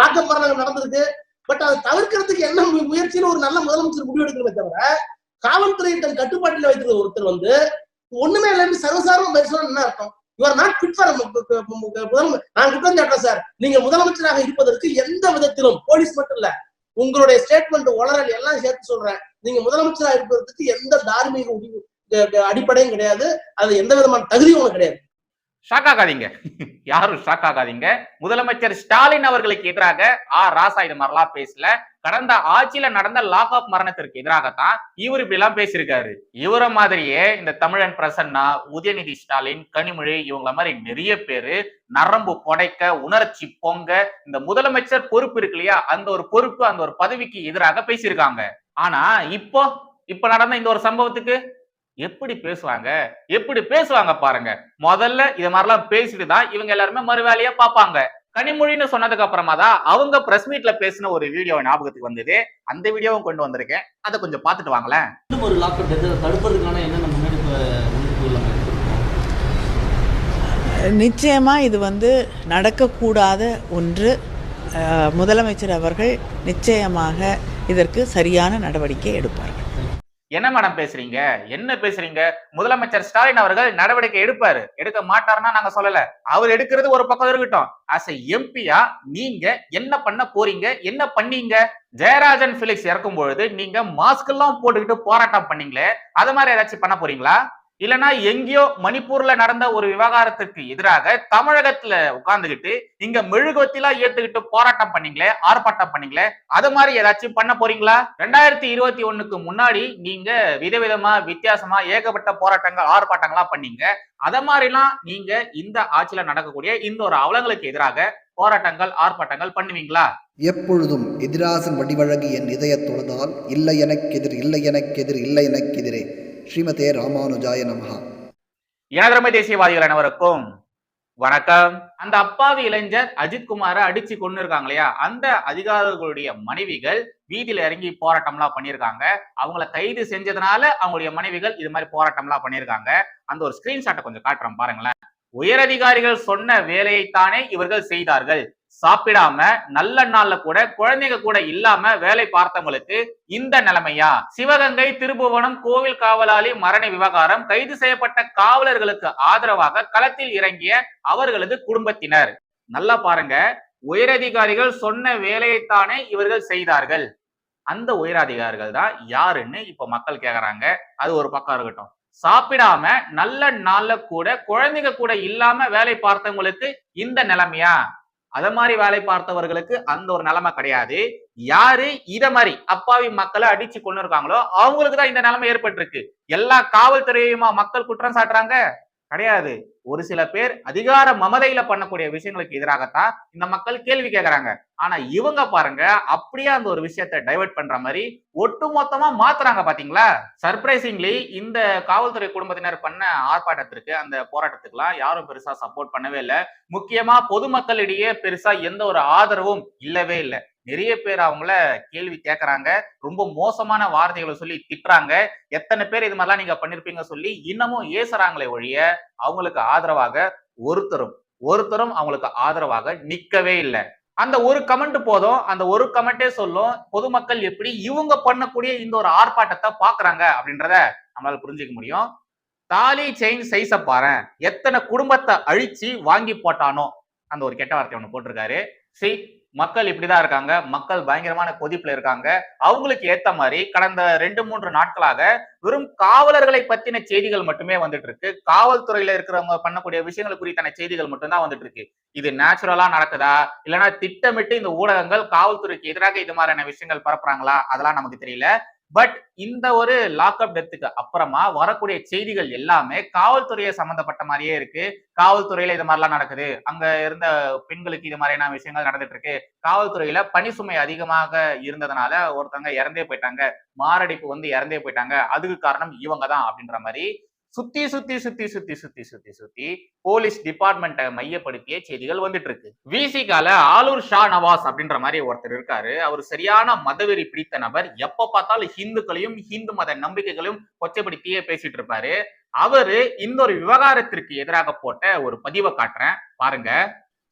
Lock-up மரணங்கள் நடந்திருக்கு. But அதை தவிர்க்கிறதுக்கு என்ன மு- முயற்சின்னு ஒரு நல்ல முதலமைச்சர் முடிவெடுக்கணுமே தவிர காவல்துறை தன் கட்டுப்பாட்டில் வைத்திருந்த ஒருத்தர் வந்து ஒண்ணுமே இல்லைன்னு சர்வசாதாரண பேசணும் என்ன அர்த்தம்? இவர் நாட் ஃபிட் ஃபார் நான் குற்றம் சாட்டுறேன் சார். நீங்க முதலமைச்சராக இருப்பதற்கு எந்த விதத்திலும் போலீஸ் மட்டும் இல்ல. உங்களுடைய ஸ்டேட்மெண்ட் உளறல் எல்லாம் சேர்த்து சொல்றேன். நீங்க முதலமைச்சராக இருப்பதற்கு எந்த தார்மீக அடிப்படையும் கிடையாது. அது எந்த விதமான தகுதியும் உனக்கு கிடையாது. ஷாக் ஆகாதீங்க யாரும் ஷாக் ஆகாதீங்க முதலமைச்சர் ஸ்டாலின் அவர்களுக்கு எதிராக ஆ. ராசா இது மாதிரிலாம் பேசல. கடந்த ஆட்சியில நடந்த லாக் ஆப் மரணத்திற்கு எதிராகத்தான் இவர் இப்படி எல்லாம் பேசியிருக்காரு. இவர மாதிரியே இந்த தமிழன் பிரசன்னா உதயநிதி ஸ்டாலின் கனிமொழி இவங்கள மாதிரி நிறைய பேரு நரம்பு புடைக்க உணர்ச்சி பொங்க இந்த முதலமைச்சர் பொறுப்பு இருக்கு இல்லையா? அந்த ஒரு பொறுப்பு அந்த ஒரு பதவிக்கு எதிராக பேசியிருக்காங்க. ஆனா இப்போ இப்ப நடந்த இந்த ஒரு சம்பவத்துக்கு எப்படி பேசுவாங்க? எப்படி பேசுவாங்க பாருங்க. முதல்ல இது மாதிரிலாம் பேசிட்டு தான் இவங்க எல்லாருமே மறுவேலையா பார்ப்பாங்க. கனிமொழின்னு சொன்னதுக்கு அப்புறமா தான் அவங்க பிரஸ் மீட்ல பேசின ஒரு வீடியோ ஞாபகத்துக்கு வந்தது. அந்த வீடியோவும் கொண்டு வந்திருக்கேன். அதை கொஞ்சம் பார்த்துட்டு வாங்களேன். ஒரு என்னென்ன எடுத்துருக்கோம் நிச்சயமாக இது வந்து நடக்கக்கூடாத ஒன்று. முதலமைச்சர் அவர்கள் நிச்சயமாக இதற்கு சரியான நடவடிக்கை எடுப்பார்கள். என்ன மேடம் பேசுறீங்க? என்ன பேசுறீங்க? முதலமைச்சர் ஸ்டாலின் அவர்கள் நடவடிக்கை எடுப்பாரு. எடுக்க மாட்டாருன்னா நாங்க சொல்லல. அவர் எடுக்கிறது ஒரு பக்கம் இருக்கட்டும். அஸ் எ எம்பியா நீங்க என்ன பண்ண போறீங்க? என்ன பண்ணீங்க? ஜெயராஜன் பிலிக்ஸ் இறக்கும் பொழுது நீங்க மாஸ்க் எல்லாம் போட்டுக்கிட்டு போராட்டம் பண்ணீங்களே அது மாதிரி ஏதாச்சும் பண்ண போறீங்களா? இல்லைன்னா எங்கேயோ மணிப்பூர்ல நடந்த ஒரு விவகாரத்துக்கு எதிராக தமிழகத்துல உட்கார்ந்துகிட்டு இங்க மெழுகுவத்திலாம் ஏத்துக்கிட்டு போராட்டம் பண்ணீங்களே ஆர்ப்பாட்டம் பண்ணீங்களே அது மாதிரி ஏதாச்சும் பண்ண போறீங்களா? ரெண்டாயிரத்தி இருபத்தி ஒண்ணுக்கு முன்னாடி நீங்க விதவிதமா வித்தியாசமா ஏகப்பட்ட போராட்டங்கள் ஆர்ப்பாட்டங்கள்லாம் பண்ணீங்க. அத மாதிரிலாம் நீங்க இந்த ஆட்சியில நடக்கக்கூடிய இந்த ஒரு அவலங்களுக்கு எதிராக போராட்டங்கள் ஆர்ப்பாட்டங்கள் பண்ணுவீங்களா? எப்பொழுதும் எதிராசன் வடிவழகு என் இதயத் தொழுதால் இல்லை எனக்கெதிர் இல்லை எனக்கெதிர் இல்லை எனக்கெதிரே ஸ்ரீமதே ராமானுஜாய நமஹா. எனதரமை தேசியவாதிகள் அனைவருக்கும் வணக்கம். அந்த அப்பாவி இளைஞர் அஜித் குமாரை அடிச்சு கொண்டு இருக்காங்க இல்லையா? அந்த அதிகாரிகளுடைய மனைவிகள் வீதியில இறங்கி போராட்டம்லாம் பண்ணியிருக்காங்க அவங்கள கைது செஞ்சதுனால அவங்களுடைய மனைவிகள் இது மாதிரி போராட்டம்லாம் பண்ணியிருக்காங்க அந்த ஒரு ஸ்கிரீன்ஷாட்டை கொஞ்சம் காட்டுறோம் பாருங்களேன். உயரதிகாரிகள் சொன்ன வேலையைத்தானே இவர்கள் செய்தார்கள். சாப்பிடாம நல்ல நாள்ல கூட குழந்தைங்க கூட இல்லாம வேலை பார்த்தவங்களுக்கு இந்த நிலைமையா? சிவகங்கை திருபுவனம் கோவில் காவலாளி மரண விவகாரம் கைது செய்யப்பட்ட காவலர்களுக்கு ஆதரவாக களத்தில் இறங்கிய அவர்களது குடும்பத்தினர். நல்லா பாருங்க. உயரதிகாரிகள் சொன்ன வேலையைத்தானே இவர்கள் செய்தார்கள். அந்த உயரதிகாரிகள் தான் யாருன்னு இப்ப மக்கள் கேக்குறாங்க. அது ஒரு பக்கம் இருக்கட்டும். சாப்பிடாம நல்ல நாள்ல கூட குழந்தைங்க கூட இல்லாம வேலை பார்த்தவங்களுக்கு இந்த நிலைமையா? அத மாதிரி வேலை பார்த்தவர்களுக்கு அந்த ஒரு நிலைமை கிடையாது. யாரு? இத மாதிரி அப்பாவி மக்களை அடிச்சு கொண்டு இருக்காங்களோ அவங்களுக்கு தான் இந்த நிலைமை ஏற்பட்டிருக்கு. எல்லா காவல்துறையுமா மக்கள் குற்றம் சாட்டுறாங்க? கிடையாது. ஒரு சில பேர் அதிகார மமதையில பண்ணக்கூடிய விஷயங்களுக்கு எதிராகத்தான் இந்த மக்கள் கேள்வி கேட்கறாங்க ஆனா இவங்க பாருங்க அப்படியே அந்த ஒரு விஷயத்த டைவர்ட் பண்ற மாதிரி ஒட்டு மொத்தமா மாத்துறாங்க பாத்தீங்களா? சர்ப்ரைசிங்லி இந்த காவல்துறை குடும்பத்தினர் பண்ண ஆர்ப்பாட்டத்திற்கு அந்த போராட்டத்துக்குலாம் யாரும் பெருசா சப்போர்ட் பண்ணவே இல்லை. முக்கியமா பொதுமக்களிடையே பெருசா எந்த ஒரு ஆதரவும் இல்லவே இல்லை. நிறைய பேர் அவங்கள கேள்வி கேட்கறாங்க ரொம்ப மோசமான வார்த்தைகளை சொல்லி திட்டுறாங்க. எத்தனை பேர் இது மாதிரிலாம் நீங்க பண்ணிருப்பீங்க சொல்லி இன்னமும் ஏசுறாங்களே ஒழிய அவங்களுக்கு ஆதரவாக ஒருத்தரும் ஒருத்தரும் அவங்களுக்கு ஆதரவாக நிக்கவே இல்லை. அந்த ஒரு கமெண்ட் போதும் அந்த ஒரு கமெண்டே சொல்லும் பொதுமக்கள் எப்படி இவங்க பண்ணக்கூடிய இந்த ஒரு ஆர்ப்பாட்டத்தை பாக்குறாங்க அப்படின்றத நம்மளால புரிஞ்சுக்க முடியும். தாலி செயின் சைஸ பாரு எத்தனை குடும்பத்தை அழிச்சு வாங்கி போட்டானோ அந்த ஒரு கெட்ட வார்த்தை ஒன்று போட்டிருக்காரு. சி மக்கள் இப்படிதான் இருக்காங்க. மக்கள் பயங்கரமான கொதிப்புல இருக்காங்க. அவங்களுக்கு ஏத்த மாதிரி கடந்த ரெண்டு மூன்று நாட்களாக வெறும் காவலர்களை பத்தின செய்திகள் மட்டுமே வந்துட்டு இருக்கு. காவல்துறையில இருக்கிறவங்க பண்ணக்கூடிய விஷயங்கள் குறித்தான செய்திகள் மட்டும்தான் வந்துட்டு இருக்கு. இது நேச்சுரலா நடக்குதா? இல்லைன்னா திட்டமிட்டு இந்த ஊடகங்கள் காவல்துறைக்கு எதிராக இது மாதிரியான விஷயங்கள் பரப்புறாங்களா? அதெல்லாம் நமக்கு தெரியல. பட் இந்த ஒரு லாக்அப் டெத்துக்கு அப்புறமா வரக்கூடிய செய்திகள் எல்லாமே காவல்துறையை சம்பந்தப்பட்ட மாதிரியே இருக்கு. காவல்துறையில இது மாதிரிலாம் நடக்குது. அங்க இருந்த பெண்களுக்கு இது மாதிரியான விஷயங்கள் நடந்துட்டு இருக்கு. காவல்துறையில பணி சுமை அதிகமாக இருந்ததுனால ஒருத்தவங்க இறந்தே போயிட்டாங்க. மாரடைப்பு வந்து இறந்தே போயிட்டாங்க. அதுக்கு காரணம் இவங்க தான் அப்படின்ற மாதிரி சுத்தி சுத்தி சுத்தி சுத்தி சுத்தி சுத்தி சுத்தி போலீஸ் டிபார்ட்மெண்ட்டை மையப்படுத்திய செய்திகள் வந்துட்டு இருக்கு விசிகால ஆலூர் ஷா நவாஸ் அப்படின்ற மாதிரி ஒருத்தர் இருக்காரு. அவர் சரியான மதவெறி பிடித்த நபர். எப்ப பார்த்தாலும் ஹிந்துக்களையும் ஹிந்து மத நம்பிக்கைகளையும் கொச்சைப்படுத்தியே பேசிட்டு இருப்பாரு. அவரு இந்த ஒரு விவகாரத்திற்கு எதிராக போட்ட ஒரு பதிவை காட்டுறேன். பாருங்க.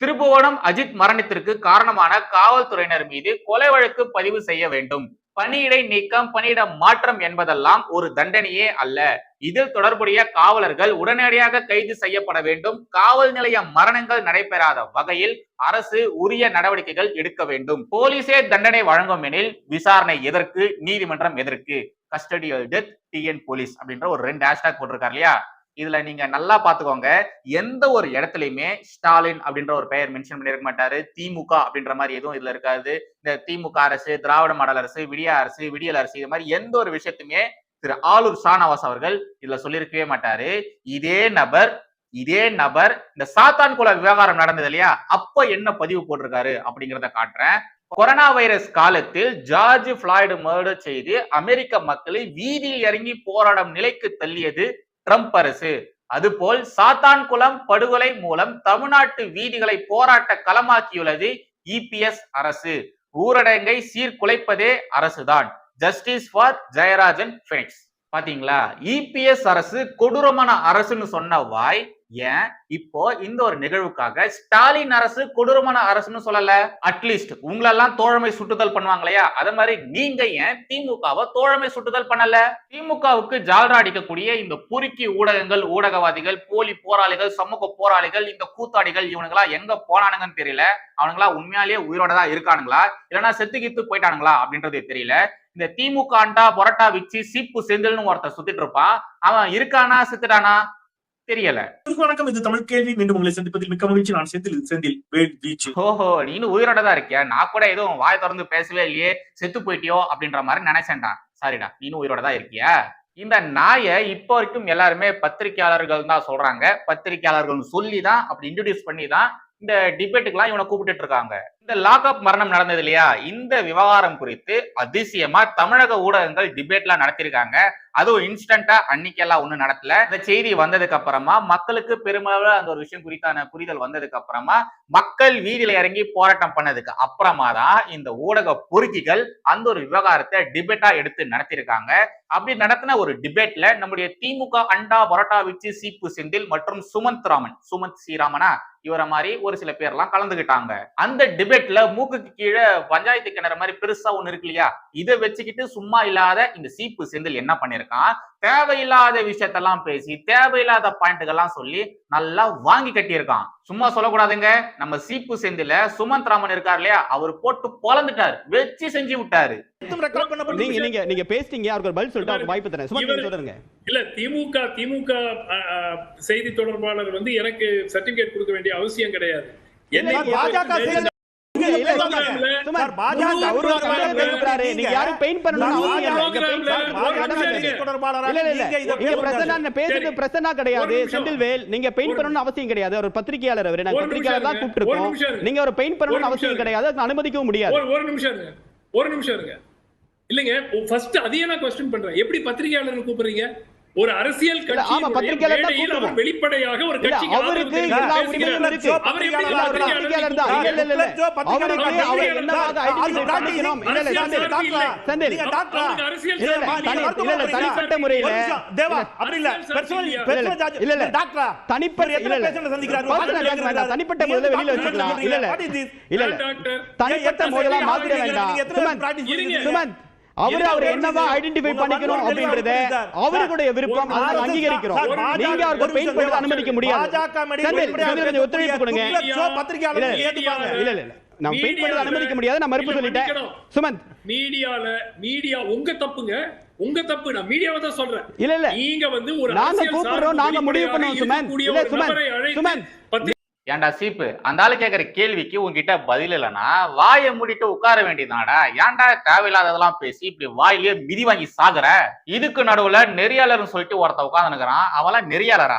திருபுவனம் அஜித் மரணத்திற்கு காரணமான காவல்துறையினர் மீது கொலை வழக்கு பதிவு செய்ய வேண்டும். பணியிடை நீக்கம் பணியிட மாற்றம் என்பதெல்லாம் ஒரு தண்டனையே அல்ல. இதில் தொடர்புடைய காவலர்கள் உடனடியாக கைது செய்யப்பட வேண்டும். காவல் நிலைய மரணங்கள் நடைபெறாத வகையில் அரசு உரிய நடவடிக்கைகள் எடுக்க வேண்டும். போலீசே தண்டனை வழங்கும் எனில் விசாரணை எதற்கு? நீதிமன்றம் எதற்கு? கஸ்டடியல் டெத் டிஎன் போலீஸ் அப்படின்ற ஒரு ரெண்டு ஹேஷ்டாக் போட்டிருக்காரு இல்லையா? இதுல நீங்க நல்லா பாத்துக்கோங்க. எந்த ஒரு இடத்துலயுமே ஸ்டாலின் அப்படின்ற ஒரு பெயர் மென்ஷன் பண்ணிருக்க மாட்டாரு. திமுக அப்படின்ற மாதிரி எதுவும் இதுல இருக்காது. இந்த திமுக அரசு திராவிட மாடல் அரசு விடிய அரசு விடியல் அரசு இது மாதிரி எந்த ஒரு விஷயத்துமே திரு ஆலூர் ஷானவாஸ் அவர்கள் இதுல சொல்லியிருக்கவே மாட்டாரு. இதே நபர் இதே நபர் இந்த சாத்தான்குள விவகாரம் நடந்தது இல்லையா? அப்ப என்ன பதிவு போட்டிருக்காரு அப்படிங்கிறத காட்டுறேன். கொரோனா வைரஸ் காலத்தில் ஜார்ஜ் பிளாய்டு மர்டர் செய்து அமெரிக்க மக்களை வீதியில் இறங்கி போராடும் நிலைக்கு தள்ளியது ட்ரம்ப் அரசு. அதுபோல் சாத்தான்குளம் படுகொலை மூலம் தமிழ்நாட்டு வீதிகளை போராட்ட களமாக்கியுள்ளது இபிஎஸ் அரசு. ஊரடங்கை சீர்குலைப்பதே அரசுதான். ஜஸ்டிஸ் ஃபார் ஜெயராஜன் பினிக்ஸ் பாத்தீங்களா? இபிஎஸ் அரசு கொடூரமான அரசுன்னு சொன்ன வாய் ஏன்? இப்போ இந்த ஒரு நிகழ்வுக்காக ஸ்டாலின் அரசு கொடூரமான அரசுன்னு சொல்லல. அட்லீஸ்ட் உங்களெல்லாம் தோழமை சுட்டுதல் பண்ணுவாங்க இல்லையா அதே மாதிரி நீங்க ஏன் திமுகவை தோழமை சுட்டுதல் பண்ணல? திமுகவுக்கு ஜால்ரா அடிக்கக்கூடிய இந்த குறுக்கி ஊடகங்கள் ஊடகவாதிகள் போலி போராளிகள் சமூக போராளிகள் இந்த கூத்தாடிகள் இவனுங்களா எங்க போனானுங்கன்னு தெரியல. அவனுங்களா உண்மையாலேயே உயிரோட தான் இருக்கானுங்களா? இல்லைன்னா செத்து கித்து போயிட்டானுங்களா அப்படின்றது தெரியல. இந்த திமுக அண்டா பொரட்டா வச்சு சீப்பு செந்தில்னு ஒருத்தன் சுத்திட்டு இருப்பான். அவன் இருக்கானா செத்துட்டானா? தெரியல. வணக்கம் இது தமிழ் கேள்வி. மீண்டும் உங்களை சந்திப்பதில் மிக்க மகிழ்ச்சி. நான் செந்தில் செந்தில் வேல் வீச்சு. ஓஹோ நீனும் உயிரோட தான் இருக்கியா? நான் கூட எதுவும் வாய் திறந்து பேசவே இல்லையே செத்து போயிட்டியோ அப்படின்ற மாதிரி நினைச்சேன்டா. சாரிடா நீனும் உயிரோட தான் இருக்கியா? இந்த நாயை இப்போ வரைக்கும் எல்லாருமே பத்திரிகையாளர்கள் தான் சொல்றாங்க. பத்திரிகையாளர்கள் சொல்லி தான் அப்படி இன்ட்ரடியூஸ் பண்ணி தான் இந்த டிபேட்டுக்கெல்லாம் இவனை கூப்பிட்டுட்டு இருக்காங்க. இந்த லாக்அப் மரணம் நடந்தது இல்லையா? இந்த விவகாரம் குறித்து அதிசயமா தமிழக ஊடகங்கள் டிபேட்லாம் நடத்திருக்காங்க அதுவும் இன்ஸ்டன்டா அன்னைக்கெல்லாம் ஒண்ணும் நடத்தல. இந்த செய்தி வந்ததுக்கு அப்புறமா மக்களுக்கு பெருமளவு அந்த ஒரு விஷயம் குறித்தான புரிதல் வந்ததுக்கு அப்புறமா மக்கள் வீதியில இறங்கி போராட்டம் பண்ணதுக்கு அப்புறமா தான் இந்த ஊடக பொறுக்கிகள் அந்த ஒரு விவகாரத்தை டிபேட்டா எடுத்து நடத்திருக்காங்க அப்படி நடத்தின ஒரு டிபேட்ல நம்முடைய திமுக அண்டா பரோட்டா விச்சு சீப்பு செந்தில் மற்றும் சுமந்த் ராமன். சுமந்த் ஸ்ரீராமனா இவரை மாதிரி ஒரு சில பேர்லாம் கலந்துகிட்டாங்க. அந்த டிபேட் டிபேட்ல மூக்குக்கு கீழே பஞ்சாயத்து கிணறு மாதிரி பெருசா ஒண்ணு இருக்கு இல்லையா? இதை வச்சுக்கிட்டு சும்மா இல்லாத இந்த சீப்பு செந்தில் என்ன பண்ணிருக்கான்? தேவையில்லாத விஷயத்தெல்லாம் பேசி தேவையில்லாத பாயிண்ட்டுகள்லாம் சொல்லி நல்லா வாங்கி கட்டியிருக்கான். சும்மா சொல்லக்கூடாதுங்க. நம்ம சீப்பு செந்தில சுமந்த் ராமன் இருக்கார் இல்லையா? அவர் போட்டு பொலந்துட்டாரு வச்சு செஞ்சு விட்டாரு. நீங்க நீங்க நீங்க பேசிட்டீங்க. அவருக்கு ஒரு பதில் சொல்லிட்டு அவருக்கு வாய்ப்பு தரேன். சும்மா நீங்க சொல்லுங்க. இல்ல திமுக திமுக செய்தி தொடர்பாளர் வந்து எனக்கு சர்டிபிகேட் கொடுக்க வேண்டிய அவசியம் கிடையாது. பாஜக பொறுத்தவரை செய்தி- இல்ல, இல்ல, ப்ரோக்ராம்ல சும்மா சார், பாஜக அவரு பேசுறாரு. நீங்க யாரும் பெயிண்ட் பண்ணணும்னு முழு அவசியம் இல்லை. இங்க பெயிண்ட் ப்ரோக்ராம்ல பண்ண- ஒரு பண்ண நிமிஷம் மாட்டேன். தொடர்பாளராக இல்ல, இல்ல, நீங்க இதை இல்ல. இங்க பிரசன்னா பேசக்கூடாது. பேசுறது சரி. பிரசன்னா கிடையாது. செந்தில்வேல் நீங்க பெயிண்ட் ஒரு- பண்ணணும்னு அவசியம் கிடையாது ஒரு பத்திரிகையாளர் அவரு நாங்க பத்திரிகையாளர் தான். கூப்பிட்டு. நீங்க ஒரு பெயிண்ட் பண்ணணும்னு அவசியம் கிடையாது அதுக்கு அனுமதிக்கவும் முடியாது ஒரு நிமிஷம் ஒரு நிமிஷம் இருங்க இல்லைங்க ஃபர்ஸ்ட் அதையே நான் கொஸ்டின் பண்றேன் எப்படி பத்திரிகையாளர் கூப்பிடுறீங்க ஒரு அரசியல் கட்சி. வெளிப்படையாக ஒரு இல்ல கட்சிக்கு அவருக்கு ஆதரவு எல்லா தெரிவித்து உரிமையும் பேசுகிறார். இருக்கு அவர் எப்படி இல்ல, அவர் பத்திரிகையாளர் பத்திரிகையாளர் தான்? இல்ல இல்ல இல்ல. அவருக்கு அவர் என்னவாக ஐடென்டிஃபை பண்ணிக்கணும் இல்ல இல்ல செந்தில் செந்தில். நீங்க டாக்டரா? அவருக்கு அரசியல் இல்ல, இல்ல, சார்பு தனி- இல்லை. இல்ல, இல்ல, தனிப்பட்ட முறையில தேவா, அப்படி இல்ல. டாக்டரா? தனிப்பட்ட இல்ல இல்ல. patient சந்திக்கிறாரு? தனிப்பட்ட முறையில வெளியில வச்சுக்கலாம் இல்ல இல்ல. தனிப்பட்ட முறையில நீங்க வேண்டாம். எத்தனை சுமந்த். அவரு அவர் என்னவா ஐடென்டிஃபை பண்ணிக்கணும் அப்படின்றத அவருடைய விருப்பம் அதை நாங்க அங்கீகரிக்கிறோம் நீங்க அவருக்கு பெயிண்ட் பண்ணி. அனுமதிக்க முடியாது கொஞ்சம் ஒத்துழைப்பு கொடுங்க. இல்ல இல்ல இல்ல நான் பெயிண்ட் பண்ணி அனுமதிக்க முடியாது நான் மறுப்பு சொல்லிட்டேன். சுமந்த் மீடியால மீடியா உங்க தப்புங்க உங்க தப்பு நான் மீடியாவை தான் சொல்றேன் இல்ல இல்ல நீங்க வந்து ஒரு நாங்க கூப்பிடுறோம், நாங்க முடிவு பண்ணுவோம், சுமந்த். இல்ல, சுமந்த். சுமந்த். ஏன்டா சீப்பு? அந்த ஆள் கேட்குற கேள்விக்கு உங்ககிட்ட பதில் இல்லைன்னா வாயை மூடிட்டு உட்கார வேண்டியதுனாடா ஏன்டா தேவையில்லாததெல்லாம் பேசி இப்படி வாயிலேயே மிதி வாங்கி சாகுற? இதுக்கு நடுவில் நெறியாளர்னு சொல்லிட்டு ஒருத்த உட்காந்துனுக்குறான் அவெல்லாம் நெறியாளரா?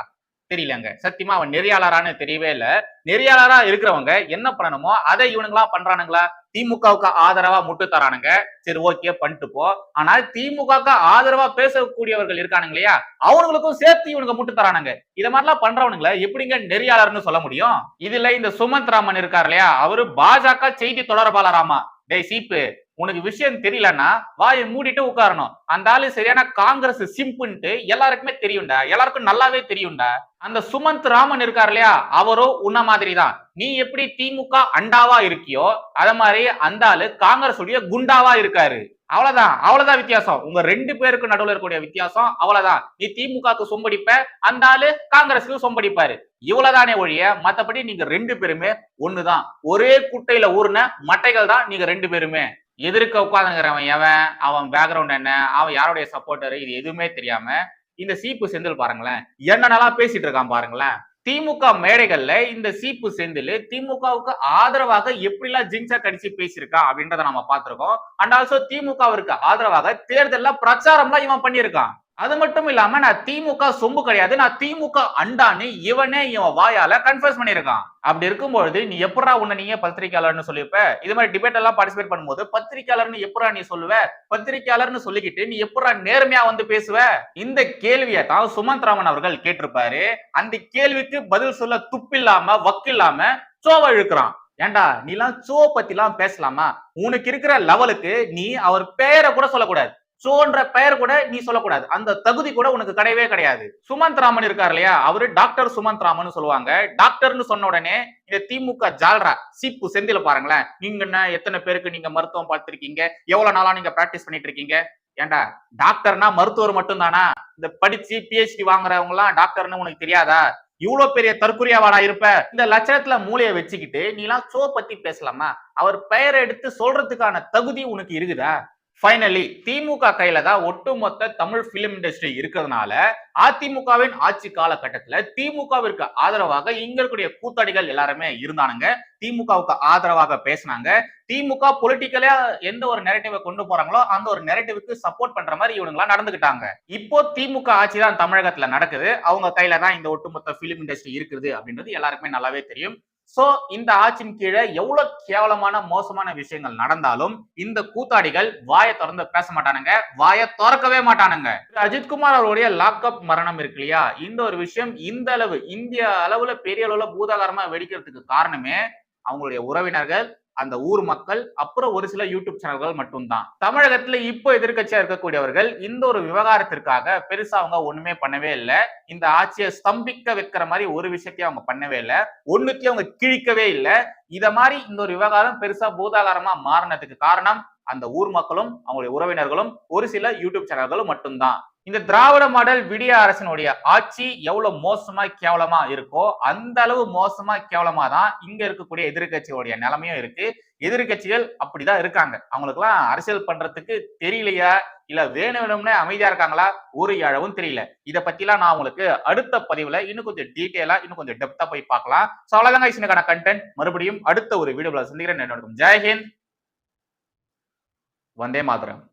தெரியலங்க. சத்தியமா அவன் நெறியாளரான்னு தெரியவே இல்லை. நெறியாளரா இருக்கிறவங்க என்ன பண்ணணுமோ அதை இவனுங்களா பண்றானுங்களா? திமுகவுக்கு ஆதரவா முட்டு தரானுங்க. சரி ஓகே பண்ணிட்டு போ. ஆனால் திமுகவுக்கு ஆதரவா பேசக்கூடியவர்கள் இருக்கானுங்க இல்லையா? அவனுங்களுக்கும் சேர்த்து இவனுங்க முட்டு தரானுங்க. இத மாதிரிலாம் பண்றவனுங்களை எப்படிங்க நெறியாளர்னு சொல்ல முடியும்? இதுல இந்த சுமந்த் ராமன் இருக்கார் இல்லையா? அவரு பாஜக செய்தி தொடர்பாளராமா? டேய் சீப்பு. உனக்கு விஷயம் தெரியலன்னா வாயை மூடிட்டு உட்காரணும். அந்த ஆளு சரியான காங்கிரஸ் சிம்புன்ட்டு எல்லாருக்குமே தெரியும்டா. எல்லாருக்கும் நல்லாவே தெரியும்டா. அந்த சுமந்த் ராமன் இருக்கார் இல்லையா? அவரோ உன்ன மாதிரி தான் நீ எப்படி திமுக அண்டாவா இருக்கியோ அத மாதிரி அந்த ஆளு காங்கிரஸ் உடைய குண்டாவா இருக்காரு. அவ்வளவுதான். அவ்வளவுதான் வித்தியாசம். உங்க ரெண்டு பேருக்கு நடுவில் இருக்கக்கூடிய வித்தியாசம் அவ்வளவுதான். நீ திமுகக்கு சொம்படிப்ப அந்த ஆளு காங்கிரஸுக்கு சொம்படிப்பாரு. இவ்வளவுதானே ஒழிய மத்தபடி நீங்க ரெண்டு பேருமே ஒண்ணுதான். ஒரே குட்டையில ஊர்ன மட்டைகள் தான் நீங்க ரெண்டு பேருமே. எதிர்க்க உட்காந்துங்கிறவன் எவன்? அவன் பேக்ரவுண்ட் என்ன? அவன் யாருடைய சப்போர்ட்டர் இது எதுவுமே தெரியாம இந்த சீப்பு செந்தில் பாருங்களேன். என்னென்னலாம் பேசிட்டு இருக்கான் பாருங்களேன். திமுக மேடைகள்ல இந்த சீப்பு செந்தில் திமுகவுக்கு ஆதரவாக எப்படிலாம் ஜிங்ஸா கடிச்சு பேசியிருக்கா அப்படின்றத நம்ம பார்த்திருக்கோம். அண்ட் ஆல்சோ திமுகவிற்கு ஆதரவாக தேர்தல்ல பிரச்சாரம்லாம் இவன் பண்ணியிருக்கான். அது மட்டும் இல்லாம நான் திமுக சொம்பு கிடையாது. நான் திமுக அண்டான்னு இவனே இவன் வாயால கன்ஃபர்ஸ் பண்ணியிருக்கான். அப்படி இருக்கும்பொழுது நீ எப்படா உன்னை நீயே பத்திரிக்கையாளர்னு சொல்லியிருப்ப? இது மாதிரி டிபேட் எல்லாம் பார்ட்டிசிபேட் பண்ணும்போது பத்திரிக்கையாளர்னு எப்படா நீ சொல்லுவ? பத்திரிக்கையாளர்னு சொல்லிக்கிட்டு நீ எப்படா நேர்மையா வந்து பேசுவ? இந்த கேள்வியை தான் சுமந்த் ராமன் அவர்கள் கேட்டிருப்பாரு. அந்த கேள்விக்கு பதில் சொல்ல துப்பில்லாம வக்கில்லாம சோவ இழுக்கிறான். ஏண்டா நீலாம் சோ பத்திலாம் பேசலாமா? உனக்கு இருக்கிற லெவலுக்கு நீ அவர் பெயரை கூட சொல்லக்கூடாது. சோன்ற பெயர் கூட நீ சொல்லக்கூடாது. அந்த தகுதி கூட உனக்கு கிடையவே கிடையாது. சுமந்த் ராமன் இருக்கார் இல்லையா? அவரு டாக்டர் சுமந்த் ராமன் சொல்லுவாங்க. டாக்டர்னு சொன்ன உடனே இந்த திமுக ஜால்ரா சீப்பு செந்தில பாருங்களேன். நீங்க என்ன எத்தனை பேருக்கு நீங்க மருத்துவம் பார்த்திருக்கீங்க? எவ்வளவு நாளா நீங்க பிராக்டிஸ் பண்ணிட்டு இருக்கீங்க ஏண்டா டாக்டர்னா மருத்துவர் மட்டும்தானா? இந்த படிச்சு பிஹெச்டி வாங்குறவங்க எல்லாம் டாக்டர்னு உனக்கு தெரியாதா? இவ்வளவு பெரிய தற்குறியாவாடா இருப்ப? இந்த லட்சணத்துல மூளையை வச்சுக்கிட்டு நீலாம் சோ பத்தி பேசலாமா? அவர் பெயரை எடுத்து சொல்றதுக்கான தகுதி உனக்கு இருக்குதா? ஃபைனலி திமுக கையில தான் ஒட்டுமொத்த தமிழ் பிலிம் இண்டஸ்ட்ரி இருக்கிறதுனால அதிமுகவின் ஆட்சி காலகட்டத்துல திமுகவிற்கு ஆதரவாக இங்க இருக்கக்கூடிய கூத்தாடிகள் எல்லாருமே இருந்தானுங்க. திமுகவுக்கு ஆதரவாக பேசினாங்க. திமுக பொலிட்டிக்கலா எந்த ஒரு நெரட்டிவை கொண்டு போறாங்களோ அந்த ஒரு நெரட்டிவுக்கு சப்போர்ட் பண்ற மாதிரி இவனுங்களா நடந்துகிட்டாங்க. இப்போ திமுக ஆட்சி தான் தமிழகத்துல நடக்குது. அவங்க கையில தான் இந்த ஒட்டுமொத்த பிலிம் இண்டஸ்ட்ரி இருக்குது அப்படின்றது எல்லாருக்குமே நல்லாவே தெரியும். சோ இந்த ஆட்சியின் கீழே எவ்வளவு கேவலமான மோசமான விஷயங்கள் நடந்தாலும் இந்த கூத்தாடிகள் வாயை திறந்து பேச மாட்டானுங்க. வாயை திறக்கவே மாட்டானுங்க. அஜித்குமார் அவருடைய லாக்அப் மரணம் இருக்கு இல்லையா? இந்த ஒரு விஷயம் இந்த அளவு இந்திய அளவுல பெரிய அளவுல பூதாகாரமா வெடிக்கிறதுக்கு காரணமே அவங்களுடைய உறவினர்கள் அந்த ஊர் மக்கள் அப்புறம் ஒரு சில யூடியூப் சேனல்கள் மட்டும்தான். தமிழகத்துல இப்போ எதிர்கட்சியா இருக்கக்கூடியவர்கள் இந்த ஒரு விவகாரத்திற்காக பெருசா அவங்க ஒண்ணுமே பண்ணவே இல்லை. இந்த ஆட்சியை ஸ்தம்பிக்க வைக்கிற மாதிரி ஒரு விஷயத்தையும் அவங்க பண்ணவே இல்லை. ஒண்ணுத்தையும் அவங்க கிழிக்கவே இல்லை. இத மாதிரி இந்த ஒரு விவகாரம் பெருசா பூதாகாரமா மாறினதுக்கு காரணம் அந்த ஊர் மக்களும் அவங்களுடைய உறவினர்களும் ஒரு சில யூடியூப் சேனல்களும் மட்டும்தான். இந்த திராவிட மாடல் விடிய அரசினுடைய ஆட்சி எவ்வளவு மோசமா கேவலமா இருக்கோ அந்த அளவு மோசமா கேவலமா தான் இங்க இருக்கக்கூடிய எதிர்கட்சியோடைய நிலைமையும் இருக்கு. எதிர்கட்சிகள் அப்படிதான் இருக்காங்க. அவங்களுக்கு எல்லாம் அரசியல் பண்றதுக்கு தெரியலையா? இல்ல வேணும் அமைதியா இருக்காங்களா? ஒரு அளவும் தெரியல. இத பத்திலாம் நான் உங்களுக்கு அடுத்த பதிவுல இன்னும் கொஞ்சம் டீட்டெயிலா இன்னும் கொஞ்சம் டெப்தா போய் பார்க்கலாம். சோ அவ்வளவுதாங்க இதுக்கான கண்டென்ட் மறுபடியும் அடுத்த ஒரு வீடியோல சந்திக்கிறேன். என்னோட ஜெயஹிந்த் வந்தே மாதரம்.